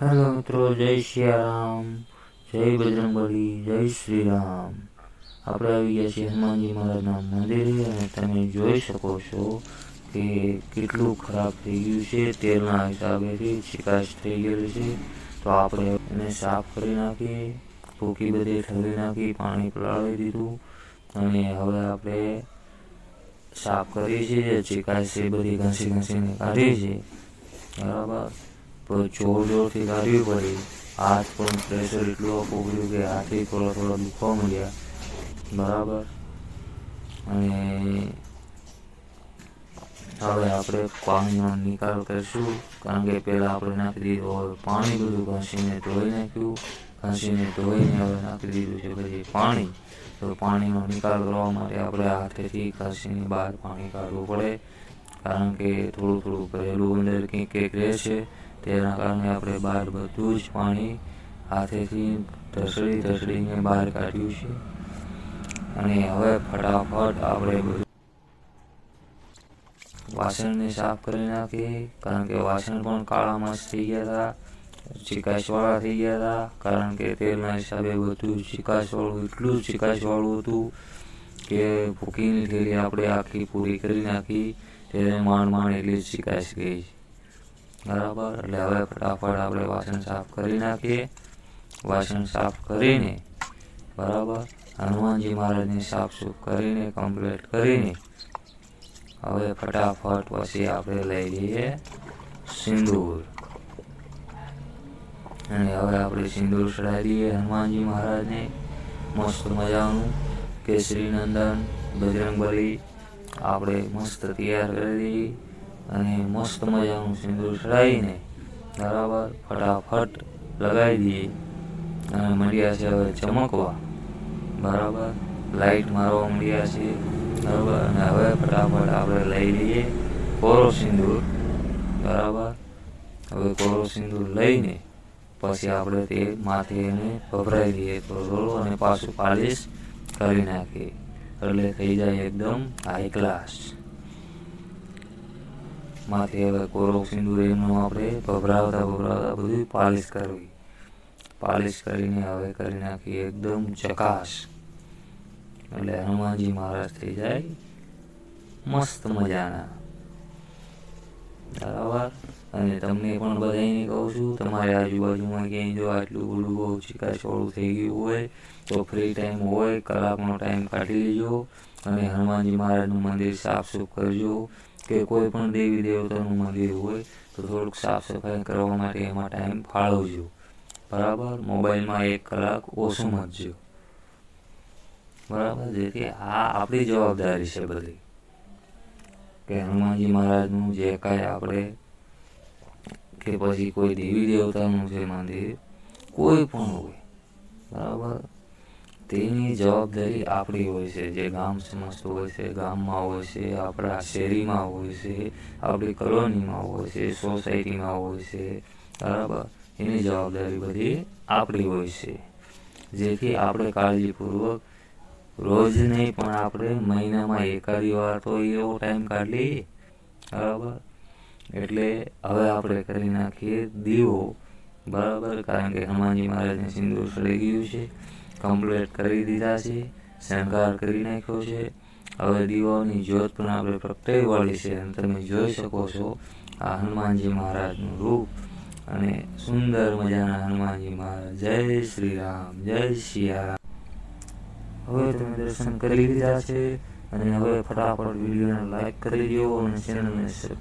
Hello મિત્રો જય સિયારામ જય બજરંગબલી જય શ્રી રામ આપણે આવી ગયા છીએ હનુમાનજી મહારાજના મંદિરે અને તમે જોઈ શકો છો કે કેટલું ખરાબ થઈ ગયું છે. તેલના હિસાબેથી શિકાશ થઈ ગયેલી છે. તો આપણે એને સાફ કરી નાખીએ, ભૂકી બધી ઠરી નાખી, પાણી પલાળી દીધું. અને હવે આપણે સાફ કરીએ છીએ. ચિકાશ છે બધી ઘસી ઘસીને કાઢીએ છીએ બરાબર? પણ જોર જોરથી કાઢવી પડી. હાથ પણ પ્રેશર એટલું પડ્યું કે હાથે થોડા થોડા દુખવા મળ્યા બરાબર? અને હવે આપણે પાણીનો નિકાલ કરીશું. કારણ કે પહેલાં આપણે નાખી દીધું પાણી બધું ઘસીને ધોઈ નાખ્યું. ઘસીને ધોઈને હવે નાખી દીધું છે પછી પાણી. તો પાણીનો નિકાલ કરવા માટે આપણે હાથેથી ઘસીને બહાર પાણી કાઢવું પડે. કારણ કે થોડું થોડું ભરેલું અંદર કંઈક કંઈક રહેશે. તેના કારણે આપણે બહાર બધું જ પાણી હાથેથી ઢસડી ઢસડીને બહાર કાઢ્યું છે. અને હવે ફટાફટ આપણે બધું વાસણને સાફ કરી નાખીએ, કારણ કે વાસણ પણ કાળામાં માસ થઈ ગયા હતા ચિકાસવાળા થઈ ગયા હતા, કારણ કે તેલના હિસાબે બધું ચિકાસવાળું એટલું જ ચિકાસવાળું હતું કે ભૂકીની થેલી આપણે આખી પૂરી કરી નાખી, તેને માંડ માંડ એટલી જ ચિકાસ ગઈ બરાબર? એટલે હવે ફટાફટ આપણે વાસણ સાફ કરી નાખીએ. વાસણ સાફ કરીને, બરાબર? હનુમાનજી મહારાજની સાફ સૂફ કરીને કમ્પ્લીટ કરીને, હવે ફટાફટ પછી આપણે લઈ લઈએ સિંદૂર. અને હવે આપણે સિંદૂર ચડાવી દઈએ હનુમાનજી મહારાજને. મસ્ત મજાનું કેસરી નંદન બજરંગબલી. આપણે મસ્ત તૈયાર કરી દઈએ. અને મસ્ત મજાનું સિંદૂર ચડાવીને બરાબર ફટાફટ લગાવી દઈએ. અને મળ્યા છે હવે ચમકવા. બરાબર, લાઈટ મારવા મળ્યા છે. બરાબર, અને હવે ફટાફટ આપણે લઈ લઈએ કોરો સિંદૂર. બરાબર, હવે કોરો સિંદૂર લઈને પછી આપણે તે માથે એને ભભરાઈ દઈએ. થોડું અને પાછું પાલિશ કરી નાખીએ. એટલે થઈ જાય એકદમ હાઈ ક્લાસ માથે હવે કોરોક સિંદૂર એનું આપણે ભભરાવતા ભભરાવતા બધું પાલિશ કરવી. પાલિશ કરીને હવે કરી નાખી એકદમ ચકાશ એટલે હનુમાનજી મહારાજ થઈ જાય, મસ્ત મજાના. બરાબર? અને તમને પણ બધાને કહું છું, તમારી આજુબાજુમાં ક્યાંય જો આટલું બધું બહુ ચિકાસવાળું થઈ ગયું હોય, તો ફ્રી ટાઈમ હોય, કલાકનો ટાઈમ કાઢી લેજો અને હનુમાનજી મહારાજનું મંદિર સાફ સુફ કરજો. કે કોઈ પણ દેવી દેવતાનું મંદિર હોય તો થોડુંક સાફ સફાઈ કરવા માટે એમાં ટાઈમ ફાળવજો. બરાબર? મોબાઈલમાં એક કલાક ઓછું મચજો બરાબર? જેથી આ આપણી જવાબદારી છે બધી. કે હનુમાનજી મહારાજનું જે કાંઈ આપણે કે પછી કોઈ દેવી દેવતાનું છે મંદિર કોઈ પણ હોય. બરાબર? તેની જવાબદારી આપણી હોય છે. જે ગામ સમસ્ત હોય છે, ગામમાં હોય છે, આપણા શેરીમાં હોય છે, આપણી કોલોનીમાં હોય છે, સોસાયટીમાં હોય છે. બરાબર? એની જવાબદારી બધી આપણી હોય છે. જેથી આપણે કાળજીપૂર્વક રોજ નહીં, પણ આપણે મહિનામાં એકાદી વાર તો એવો ટાઈમ કાઢી બરાબર? એટલે હવે આપણે કરી નાખીએ દીવો. બરાબર? કારણ કે હનુમાનજી મહારાજને સિંદૂર સડી ગયું છે. કમ્પ્લીટ કરી દીધા છે, શણગાર કરી નાખ્યો છે. હવે દીવાની જ્યોત પણ આપણે પ્રગટાવવાળી છે અને તમે જોઈ શકો છો આ હનુમાનજી મહારાજનું રૂપ. અને સુંદર મજાના હનુમાનજી મહારાજ. જય શ્રી રામ, જય સિયારામ હવે તમે દર્શન કરી લીધા છે અને હવે ફટાફટ વિડીયોને લાઈક કરી દો અને ચેનલને સબસ્ક્રાઈબ